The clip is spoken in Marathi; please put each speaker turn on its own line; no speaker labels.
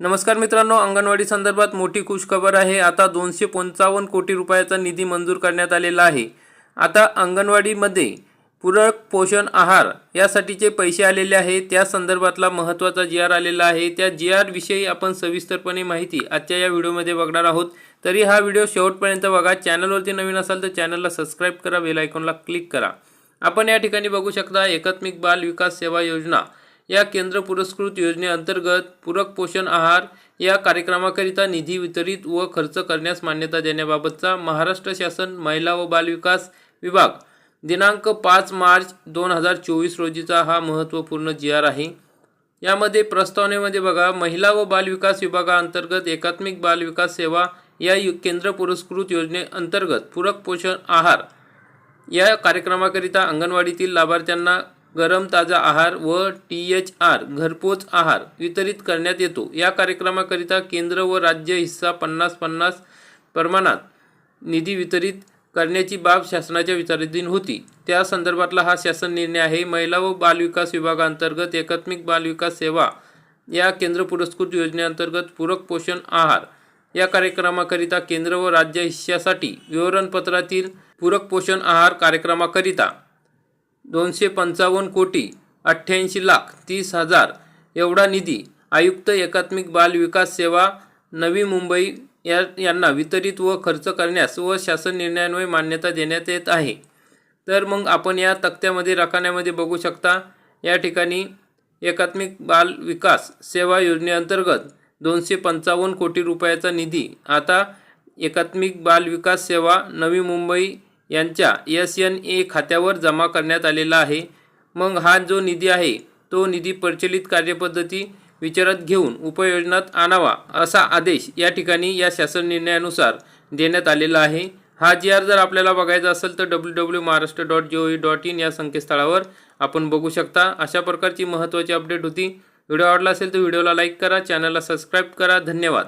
नमस्कार मित्रांनो अंगणवाडी संदर्भात मोठी खुशखबर आहे. आता दोनशे पंचावन्न कोटी रुपयाचा निधी मंजूर करण्यात आलेला आहे. आता अंगणवाडीमध्ये पूरक पोषण आहार यासाठीचे पैसे आलेले आहे त्या संदर्भातला महत्त्वाचा जी आर आलेला आहे. त्या जी आरविषयी आपण सविस्तरपणे माहिती आजच्या या व्हिडिओमध्ये बघणार आहोत. तरी हा व्हिडिओ शेवटपर्यंत बघा. चॅनलवरती नवीन असाल तर चॅनलला सबस्क्राईब करा. बेल आयकॉनला क्लिक करा. आपण या ठिकाणी बघू शकता एकात्मिक बाल विकास सेवा योजना. या केंद्र पुरस्कृत योजनेअंतर्गत पूरक पोषण आहार या कार्यक्रमाकरिता निधी वितरित व खर्च करण्यास मान्यता देण्याबाबतचा महाराष्ट्र शासन महिला व बालविकास विभाग दिनांक पाच मार्च दोन हजार चोवीस रोजीचा हा महत्त्वपूर्ण जी आर आहे. यामध्ये प्रस्तावनेमध्ये बघा महिला व बालविकास विभागाअंतर्गत एकात्मिक बालविकास सेवा या यु- केंद्र पुरस्कृत योजनेअंतर्गत पूरक पोषण आहार या कार्यक्रमाकरिता अंगणवाडीतील लाभार्थ्यांना गरम ताजा आहार व टी एच आर घरपोच आहार वितरित करण्यात येतो. या कार्यक्रमाकरिता केंद्र व राज्य हिस्सा पन्नास पन्नास प्रमाणात निधी वितरित करण्याची बाब शासनाच्या विचाराधीन होती. त्या संदर्भातला हा शासन निर्णय आहे. महिला व बालविकास विभागांतर्गत एकात्मिक बालविकास सेवा या केंद्र पुरस्कृत योजनेअंतर्गत पूरक पोषण आहार या कार्यक्रमाकरिता केंद्र व राज्य हिश्श्यासाठी विवरणपत्रातील पूरक पोषण आहार कार्यक्रमाकरिता दोनशे पंचावन्न कोटी अठ्ठ्याऐंशी लाख तीस हजार एवढा निधी आयुक्त एकात्मिक बाल विकास सेवा नवी मुंबई या यांना वितरित व खर्च करण्यास व शासन निर्णयान्वये मान्यता देण्यात येत आहे. तर मग आपण या तक्त्यामध्ये रकान्यामध्ये बघू शकता. या ठिकाणी एकात्मिक बाल विकास सेवा योजनेअंतर्गत दोनशे पंचावन्न कोटी रुपयाचा निधी. आता एकात्मिक बाल विकास सेवा नवी मुंबई यांच्या एस एन ए खात्यावर जमा करण्यात आलेला आहे. मग हा जो निधी आहे तो निधी प्रचलित कार्यपद्धती विचारात घेऊन उपयोजनात आणावा असा आदेश या ठिकाणी या शासन निर्णयानुसार देण्यात आलेला आहे. हा जी आर जर आपल्याला बघायचा असेल तर W W Maharashtra dot G O V dot in या संकेतस्थळावर आपण बघू शकता. अशा प्रकारची महत्त्वाची अपडेट होती. व्हिडिओ आवडला असेल तर व्हिडिओला लाईक करा चॅनलला सबस्क्राईब करा. धन्यवाद.